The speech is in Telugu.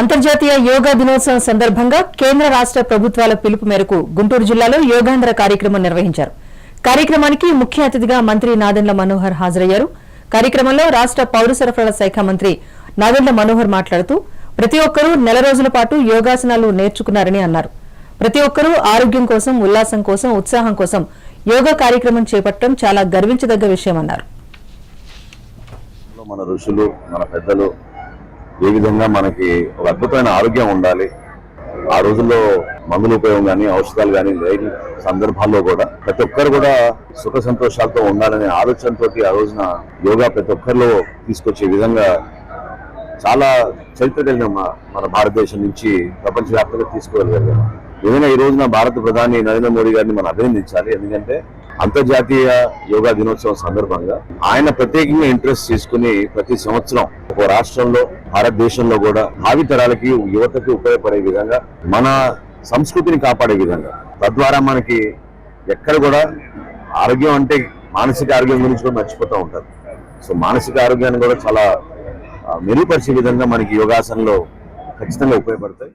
అంతర్జాతీయ యోగా దినోత్సవం సందర్భంగా కేంద్ర రాష్ట ప్రభుత్వాల పిలుపు మేరకు గుంటూరు జిల్లాలో యోగాంధ్ర కార్యక్రమం నిర్వహించారు. కార్యక్రమానికి ముఖ్య అతిథిగా మంత్రి నాదెండ్ల మనోహర్ హాజరయ్యారు. కార్యక్రమంలో రాష్ట పౌర సరఫరాల శాఖ మంత్రి నాదెండ్ల మనోహర్ మాట్లాడుతూ ప్రతి ఒక్కరూ నెల రోజుల పాటు యోగాసనాలు నేర్చుకున్నారని అన్నారు. ప్రతి ఒక్కరూ ఆరోగ్యం కోసం ఉల్లాసం కోసం ఉత్సాహం కోసం యోగా కార్యక్రమం చేపట్టడం చాలా గర్వించదగ్గ విషయమన్నారు అన్నారు. మన ఋషులు మన పెద్దలు ఏ విధంగా మనకి ఒక అద్భుతమైన ఆరోగ్యం ఉండాలి? ఆ రోజుల్లో మందుల ఉపయోగం కానీ ఔషధాలు కానీ లేని సందర్భాల్లో కూడా ప్రతి ఒక్కరు కూడా సుఖ సంతోషాలతో ఉండాలనే ఆలోచనతో ఆ రోజున యోగా ప్రతి ఒక్కరిలో తీసుకొచ్చే విధంగా చాలా చరిత్ర కలిగిన మన భారతదేశం నుంచి ప్రపంచవ్యాప్తంగా తీసుకోగలిగారు. ఏదైనా ఈ రోజున భారత ప్రధాని నరేంద్ర మోడీ గారిని మనం అభినందించాలి. ఎందుకంటే అంతర్జాతీయ యోగా దినోత్సవం సందర్భంగా ఆయన ప్రత్యేకంగా ఇంట్రెస్ట్ తీసుకుని ప్రతి సంవత్సరం ఒక రాష్ట్రంలో భారతదేశంలో కూడా భావి తరాలకి యువతకి ఉపయోగపడే విధంగా మన సంస్కృతిని కాపాడే విధంగా. తద్వారా మనకి ఎక్కడ కూడా ఆరోగ్యం అంటే మానసిక ఆరోగ్యం గురించి కూడా మర్చిపోతూ ఉంటారు. సో మానసిక ఆరోగ్యాన్ని కూడా చాలా మెరుగుపరిచే విధంగా మనకి యోగాసనలో ఖచ్చితంగా ఉపయోగపడతాయి.